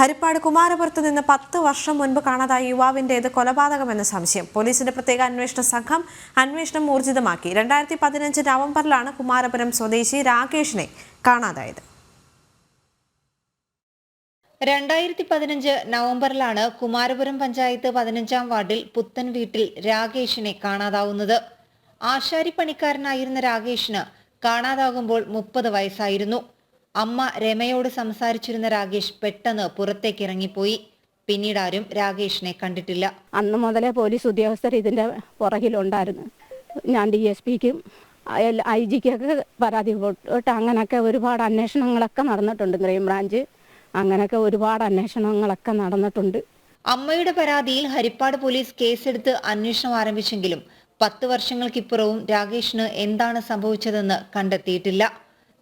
ഹരിപ്പാട് കുമാരപുരത്ത് നിന്ന് പത്ത് വർഷം മുൻപ് കാണാതായ യുവാവിന്റേത് കൊലപാതകമെന്ന സംശയം. പോലീസിന്റെ പ്രത്യേക അന്വേഷണ സംഘം അന്വേഷണം ഊർജിതമാക്കി. രണ്ടായിരത്തി പതിനഞ്ച് നവംബറിലാണ് കുമാരപുരം സ്വദേശി രാകേഷിനെ കാണാതായത്. രണ്ടായിരത്തി പതിനഞ്ച് നവംബറിലാണ് കുമാരപുരം പഞ്ചായത്ത് പതിനഞ്ചാം വാർഡിൽ പുത്തൻ വീട്ടിൽ രാകേഷിനെ കാണാതാവുന്നത്. ആശാരിപ്പണിക്കാരനായിരുന്ന രാകേഷിന് കാണാതാകുമ്പോൾ മുപ്പത് വയസ്സായിരുന്നു. അമ്മ രമയോട് സംസാരിച്ചിരുന്ന രാകേഷ് പെട്ടെന്ന് പുറത്തേക്ക് ഇറങ്ങിപ്പോയി പിന്നീട് ആരും രാകേഷിനെ കണ്ടിട്ടില്ല. അന്ന് മുതലേ പോലീസ് ഉദ്യോഗസ്ഥർ ഇതിന്റെ പുറകിലുണ്ടായിരുന്നു. ഞാൻ ഡി എസ് പിക്കും ഐ ജിക്കൊക്കെ പരാതി പോട്ട് അങ്ങനെയൊക്കെ ഒരുപാട് അന്വേഷണങ്ങളൊക്കെ നടന്നിട്ടുണ്ട് ക്രൈംബ്രാഞ്ച് അങ്ങനെയൊക്കെ ഒരുപാട് അന്വേഷണങ്ങളൊക്കെ നടന്നിട്ടുണ്ട്. അമ്മയുടെ പരാതിയിൽ ഹരിപ്പാട് പോലീസ് കേസെടുത്ത് അന്വേഷണം ആരംഭിച്ചെങ്കിലും പത്ത് വർഷങ്ങൾക്കിപ്പുറവും രാകേഷിന് എന്താണ് സംഭവിച്ചതെന്ന് കണ്ടെത്തിയിട്ടില്ല.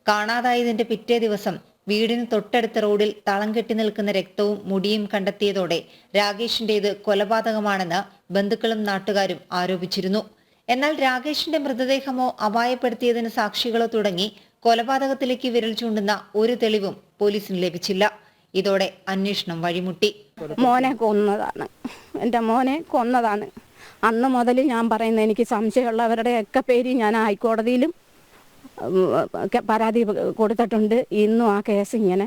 കാണാതായതിന്റെ പിറ്റേ ദിവസം വീടിന് തൊട്ടടുത്ത റോഡിൽ തളം കെട്ടി നിൽക്കുന്ന രക്തവും മുടിയും കണ്ടെത്തിയതോടെ രാകേഷിന്റേത് കൊലപാതകമാണെന്ന് ബന്ധുക്കളും നാട്ടുകാരും ആരോപിച്ചിരുന്നു. എന്നാൽ രാകേഷിന്റെ മൃതദേഹമോ അപായപ്പെടുത്തിയതിന് സാക്ഷികളോ തുടങ്ങി കൊലപാതകത്തിലേക്ക് വിരൽ ചൂണ്ടുന്ന ഒരു തെളിവും പോലീസിന് ലഭിച്ചില്ല. ഇതോടെ അന്വേഷണം വഴിമുട്ടി. മോനെ കൊന്നതാണ്. എന്റെ മോനെ കൊന്നതാണ്. അന്ന് മുതൽ ഞാൻ പറയുന്നത് എനിക്ക് സംശയമുള്ളവരുടെയൊക്കെ പേര് ഞാൻ ഹൈക്കോടതിയിലും പരാതി കൊടുത്തിട്ടുണ്ട്. ഇന്നും ആ കേസ് ഇങ്ങനെ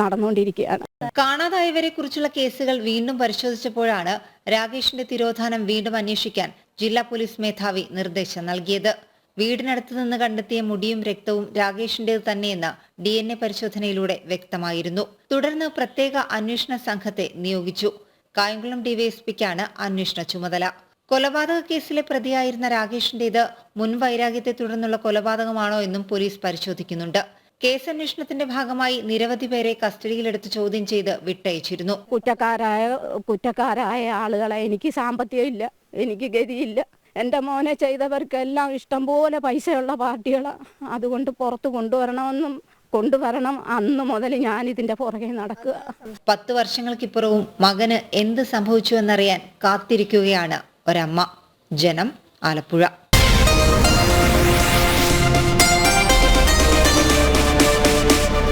നടന്നുകൊണ്ടിരിക്കുകയാണ്. കാണാതായവരെ കുറിച്ചുള്ള കേസുകൾ വീണ്ടും പരിശോധിച്ചപ്പോഴാണ് രാകേഷിന്റെ തിരോധാനം വീണ്ടും അന്വേഷിക്കാൻ ജില്ലാ പോലീസ് മേധാവി നിർദ്ദേശം നൽകിയത്. വീടിനടുത്ത് നിന്ന് കണ്ടെത്തിയ മുടിയും രക്തവും രാകേഷിന്റേത് തന്നെയെന്ന് ഡി എൻ എ പരിശോധനയിലൂടെ വ്യക്തമായിരുന്നു. തുടർന്ന് പ്രത്യേക അന്വേഷണ സംഘത്തെ നിയോഗിച്ചു. കായംകുളം ഡിവൈഎസ്പിക്കാണ് അന്വേഷണ ചുമതല. കൊലപാതക കേസിലെ പ്രതിയായിരുന്ന രാകേഷിന്റേത് മുൻ വൈരാഗ്യത്തെ തുടർന്നുള്ള കൊലപാതകമാണോ എന്നും പോലീസ് പരിശോധിക്കുന്നുണ്ട്. കേസന്വേഷണത്തിന്റെ ഭാഗമായി നിരവധി പേരെ കസ്റ്റഡിയിലെടുത്ത് ചോദ്യം ചെയ്ത് വിട്ടയച്ചിരുന്നു. കുറ്റക്കാരായ കുറ്റക്കാരായ ആളുകളെ എനിക്ക് സാമ്പത്തികം ഇല്ല എനിക്ക് ഗതിയില്ല. എന്റെ മോനെ ചെയ്തവർക്കെല്ലാം ഇഷ്ടംപോലെ പൈസയുള്ള പാർട്ടികളാണ് അതുകൊണ്ട് പുറത്ത് കൊണ്ടുവരണമെന്നും കൊണ്ടുവരണം അന്ന് മുതൽ ഞാൻ ഇതിന്റെ പുറകെ നടക്കുക. പത്ത് വർഷങ്ങൾക്കിപ്പുറവും മകന് എന്ത് സംഭവിച്ചു എന്നറിയാൻ കാത്തിരിക്കുകയാണ്. ഒരമ്മ ജനം ആലപ്പുഴ.